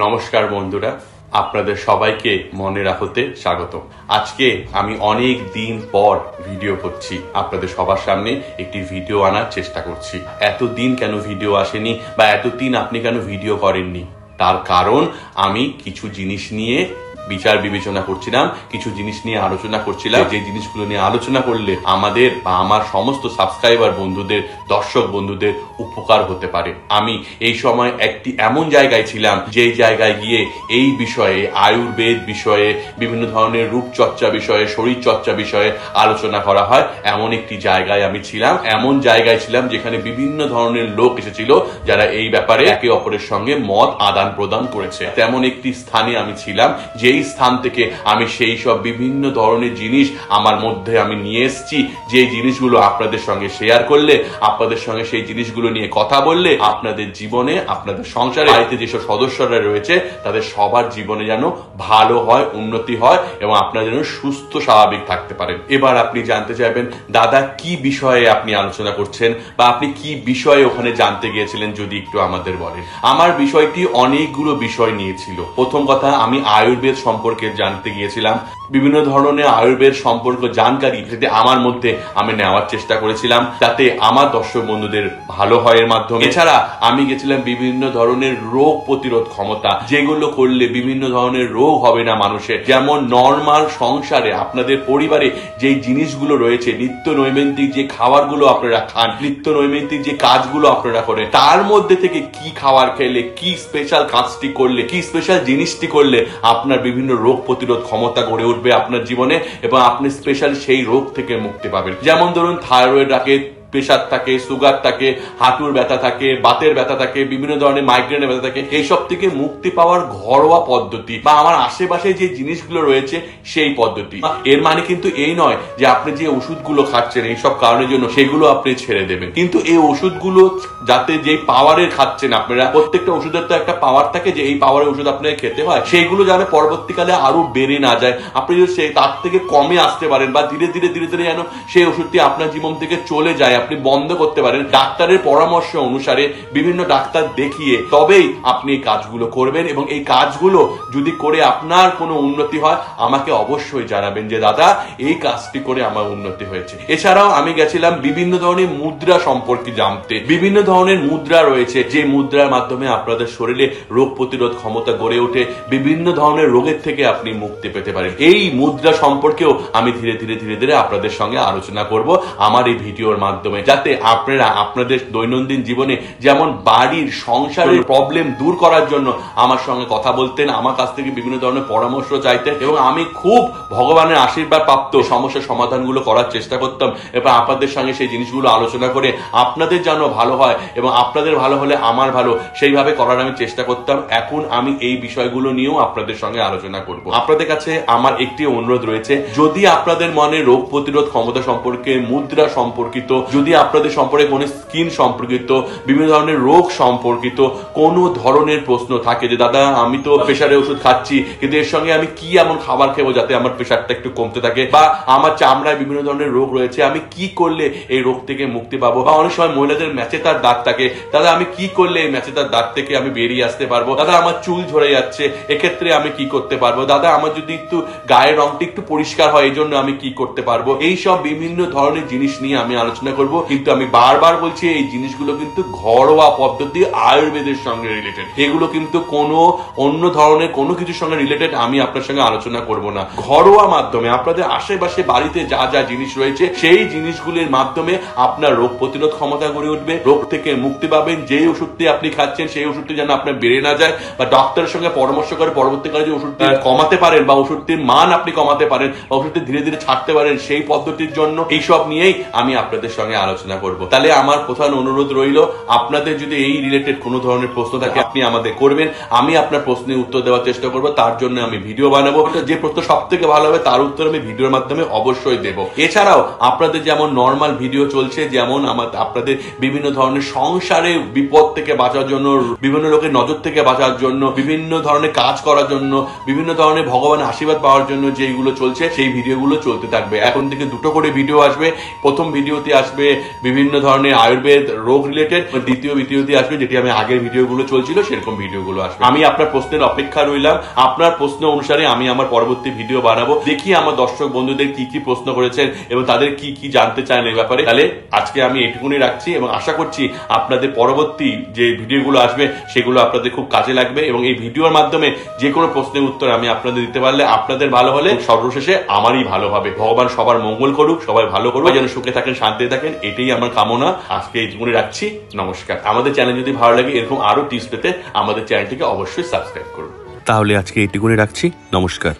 নমস্কার বন্ধুরা, আপনাদের সবাইকে মনে রাখতে স্বাগত আজকে আমি অনেক দিন পর ভিডিও করছি। আপনাদের সবার সামনে একটি ভিডিও আনার চেষ্টা করছি। এতদিন কেন ভিডিও আসেনি বা এতদিন আপনি কেন ভিডিও করেননি? তার কারণ আমি কিছু জিনিস নিয়ে বিচার বিবেচনা করছিলাম, কিছু জিনিস নিয়ে আলোচনা করছিলাম। যে জিনিসগুলো নিয়ে আলোচনা করলে আমাদের বা আমার সমস্ত সাবস্ক্রাইবার বন্ধুদের, দর্শক বন্ধুদের উপকার হতে পারে। আমি এই সময় একটি এমন জায়গায় ছিলাম, যে জায়গায় গিয়ে এই বিষয়ে, আয়ুর্বেদ বিষয়ে, বিভিন্ন ধরনের রূপচর্চা বিষয়ে শরীর চর্চা বিষয়ে আলোচনা করা হয়। এমন একটি জায়গায় আমি ছিলাম, এমন জায়গায় ছিলাম যেখানে বিভিন্ন ধরনের লোক এসেছিল, যারা এই ব্যাপারে একে অপরের সঙ্গে মত আদান প্রদান করেছে। তেমন একটি স্থানে আমি ছিলাম যেই স্থান থেকে আমি সেই সব বিভিন্ন ধরনের জিনিস আমার মধ্যে আমি নিয়ে এসেছি, যে জিনিসগুলো আপনাদের সঙ্গে শেয়ার করলে, আপনাদের সঙ্গে সেই জিনিসগুলো নিয়ে কথা বললে, আপনাদের জীবনে, আপনাদের সংসারে, বাড়িতে যেসব সদস্যরা রয়েছে, তাদের সবার জীবনে যেন ভালো হয়, উন্নতি হয় এবং আপনারা যেন সুস্থ, স্বাভাবিক থাকতে পারেন। এবার আপনি জানতে চাইবেন, দাদা কি বিষয়ে আপনি আলোচনা করছেন বা আপনি কি বিষয়ে ওখানে জানতে গিয়েছিলেন, যদি একটু আমাদের বলেন? আমার বিষয়টি অনেকগুলো বিষয় নিয়েছিল প্রথম কথা, আমি আয়ুর্বেদ সম্পর্কে জানতে গিয়েছিলাম। বিভিন্ন ধরনের আয়ুর্বেদ সম্পর্ক জানকারি যাতে আমার মধ্যে আমি নেওয়ার চেষ্টা করেছিলাম, যাতে আমার দর্শক বন্ধুদের ভালো হয় এর মাধ্যমে। এছাড়া আমি গেছিলাম বিভিন্ন ধরনের রোগ প্রতিরোধ ক্ষমতা, যেগুলো করলে বিভিন্ন ধরনের রোগ হবে না মানুষের। যেমন নর্মাল সংসারে আপনাদের পরিবারে যে জিনিসগুলো রয়েছে নিত্য নৈমিত্তিক যে খাবারগুলো আপনারা খান নিত্য নৈমিত্তিক যে কাজগুলো আপনারা করেন, তার মধ্যে থেকে কি খাবার খেলে, কি স্পেশাল কাজটি করলে, কি স্পেশাল জিনিসটি করলে আপনার বিভিন্ন রোগ প্রতিরোধ ক্ষমতা গড়ে উঠবে আপনার জীবনে এবং আপনি স্পেশাল সেই রোগ থেকে মুক্তি পাবেন। যেমন ধরুন থাইরয়েড রাখে প্রেশার থাকে, সুগার থাকে, হাঁটুর ব্যথা থাকে, বাতের ব্যথা থাকে, বিভিন্ন ধরনের মাইগ্রেনের ব্যথা থাকে, এইসব থেকে মুক্তি পাওয়ার ঘরোয়া পদ্ধতি বা আমার আশেপাশে যে জিনিসগুলো রয়েছে সেই পদ্ধতি। এর মানে কিন্তু এই নয় যে আপনি যে ওষুধগুলো খাচ্ছেন, এইসব কারণের জন্য সেগুলো আপনি ছেড়ে দেবেন। কিন্তু এই ওষুধগুলো যাতে যে পাওয়ারের খাচ্ছেন আপনারা, প্রত্যেকটা ওষুধের তো একটা পাওয়ার থাকে যে এই পাওয়ারের ওষুধ আপনাকে খেতে হয়, সেইগুলো যেন পরবর্তীকালে আরও বেড়ে না যায়। আপনি যদি সেই তার থেকে কমে আসতে পারেন বা ধীরে ধীরে ধীরে ধীরে যেন সেই ওষুধটি আপনার জীবন থেকে চলে যায় আপনি বন্ধ করতে পারেন। ডাক্তারের পরামর্শ অনুসারে বিভিন্ন ডাক্তার দেখিয়ে তবেই আপনি এই কাজগুলো করবেন এবং এই কাজগুলো যদি করে আপনার কোনো উন্নতি হয়, আমাকে অবশ্যই জানাবেন যে, দাদা, এই কাজটি করে আমার উন্নতি হয়েছে। এছাড়াও আমি গেছিলাম বিভিন্ন ধরনের মুদ্রা সম্পর্কে জানতে। বিভিন্ন ধরনের মুদ্রা রয়েছে, যে মুদ্রার মাধ্যমে আপনাদের শরীরে রোগ প্রতিরোধ ক্ষমতা গড়ে ওঠে। বিভিন্ন ধরনের রোগের থেকে আপনি মুক্তি পেতে পারেন। এই মুদ্রা সম্পর্কেও আমি ধীরে ধীরে ধীরে ধীরে আপনাদের সঙ্গে আলোচনা করব। আমার এই ভিডিওর মাধ্যমে যাতে আপনারা আপনাদের দৈনন্দিন জীবনে যেমন বাড়ির সংসারের প্রবলেম দূর করার জন্য আমার সঙ্গে কথা বলতেন আমার কাছ থেকে বিভিন্ন ধরনের পরামর্শ চাইতেন এবং আমি খুব ভগবানের আশীর্বাদ প্রাপ্ত সমস্যার সমাধানগুলো করার চেষ্টা করতাম এবং আপনাদের সঙ্গে সেই জিনিসগুলো আলোচনা করে আপনাদের যেন ভালো হয় এবং আপনাদের ভালো হলে আমার ভালো সেইভাবে করার আমি চেষ্টা করতাম। এখন আমি এই বিষয়গুলো নিয়েও আপনাদের সঙ্গে আলোচনা করব। আপনাদের কাছে আমার একটি অনুরোধ রয়েছে। যদি আপনাদের মনে রোগ প্রতিরোধ ক্ষমতা সম্পর্কে মুদ্রা সম্পর্কিত যদি আপনাদের সম্পর্কে কোনো স্কিন সম্পর্কিত, বিভিন্ন ধরনের রোগ সম্পর্কিত কোনো ধরনের প্রশ্ন থাকে যে, দাদা, আমি তো প্রেশারের ওষুধ খাচ্ছি, কিন্তু এর সঙ্গে আমি কি এমন খাবার খেবো যাতে আমার প্রেশারটা একটু কমতে থাকে? বা, আমার চামড়ায় বিভিন্ন ধরনের রোগ রয়েছে, আমি কি করলে এই রোগ থেকে মুক্তি পাবো? বা, অনেক সময় মহিলাদের ম্যাচে তার দাগ থাকে, দাদা, আমি কি করলে এই ম্যাচে তার দাগ থেকে আমি বেরিয়ে আসতে পারব? দাদা, আমার চুল ঝরে যাচ্ছে, এক্ষেত্রে আমি কি করতে পারব? দাদা, আমার যদি একটু গায়ের রংটা একটু পরিষ্কার হয় এই জন্য আমি কি করতে পারব? এই সব বিভিন্ন ধরনের জিনিস নিয়ে আমি আলোচনা করব। কিন্তু আমি বারবার বলছি এই জিনিসগুলো কিন্তু ঘরোয়া পদ্ধতি আয়ুর্বেদের সঙ্গে রিলেটেড এগুলো কিন্তু কোনো অন্য ধরনের কোনো কিছুর সঙ্গে রিলেটেড আমি আপনার সঙ্গে আলোচনা করব না। ঘরোয়া মাধ্যমে আপনাদের আশেপাশে বাড়িতে যা যা জিনিস রয়েছে সেই জিনিসগুলির মাধ্যমে আপনার রোগ প্রতিরোধ ক্ষমতা গড়ে উঠবে রোগ থেকে মুক্তি পাবেন যেই ওষুধটি আপনি খাচ্ছেন সেই ওষুধটি যেন আপনার বেড়ে না যায় বা ডক্টরের সঙ্গে পরামর্শ করে পরবর্তীকালে যে ওষুধটি কমাতে পারেন বা ওষুধটির মান আপনি কমাতে পারেন বা ওষুধটি ধীরে ধীরে ছাড়তে পারেন সেই পদ্ধতির জন্য এইসব নিয়েই আমি আপনাদের সঙ্গে আলোচনা করব। তাহলে আমার প্রধান অনুরোধ রইল, আপনাদের যদি এই রিলেটেড কোনো ধরনের প্রশ্ন থাকে, আপনি আমাদের করবেন। আমি আপনার প্রশ্নের উত্তর দেওয়ার চেষ্টা করব, তার জন্য আমি ভিডিও বানাবো। যে প্রশ্ন সব থেকে ভালো হবে, তার উত্তর আমি ভিডিওর মাধ্যমে অবশ্যই দেব। এছাড়াও, আপনাদের যেমন নর্মাল ভিডিও চলছে, যেমন আমার, আপনাদের বিভিন্ন ধরনের সংসারে বিপদ থেকে বাঁচার জন্য, বিভিন্ন লোকের নজর থেকে বাঁচার জন্য, বিভিন্ন ধরনের কাজ করার জন্য, বিভিন্ন ধরনের ভগবানের আশীর্বাদ পাওয়ার জন্য যেগুলো চলছে, সেই ভিডিওগুলো চলতে থাকবে। এখন থেকে দুটো করে ভিডিও আসবে। প্রথম ভিডিওতে আসবে আসবে, বিভিন্ন ধরনের আয়ুর্বেদ রোগ রিলেটেড দ্বিতীয় ভিডিওতে আসবে, যেটি আমি আগের ভিডিওগুলো চলছিল, সেরকম ভিডিওগুলো আসবে। আমি আপনার প্রশ্নের অপেক্ষা রইলাম। আপনার প্রশ্ন অনুসারে আমি আমার পরবর্তী ভিডিও বানাবো। দেখি আমার দর্শক বন্ধুদের কি কি প্রশ্ন করেছেন এবং তাদের কি কি জানতে চান এই ব্যাপারে। তাহলে আজকে আমি এটুকুনি রাখছি এবং আশা করছি আপনাদের পরবর্তী যে ভিডিওগুলো আসবে, সেগুলো আপনাদের খুব কাজে লাগবে এবং এই ভিডিওর মাধ্যমে যে কোনো প্রশ্নের উত্তর আমি আপনাদের দিতে পারলে আপনাদের ভালো হলে সর্বশেষে আমারই ভালো হবে। ভগবান সবার মঙ্গল করুক, সবাই ভালো করুক। যেন সুখে থাকেন, শান্তিতে থাকেন। এটাই আমার কামনা। আজকে এই এইটুকুনি রাখছি। নমস্কার। আমাদের চ্যানেল যদি ভালো লাগে, এরকম আরও টিপস পেতে আমাদের চ্যানেলটিকে অবশ্যই সাবস্ক্রাইব করুন। তাহলে আজকে এটি এইটুকুনি রাখছি। নমস্কার।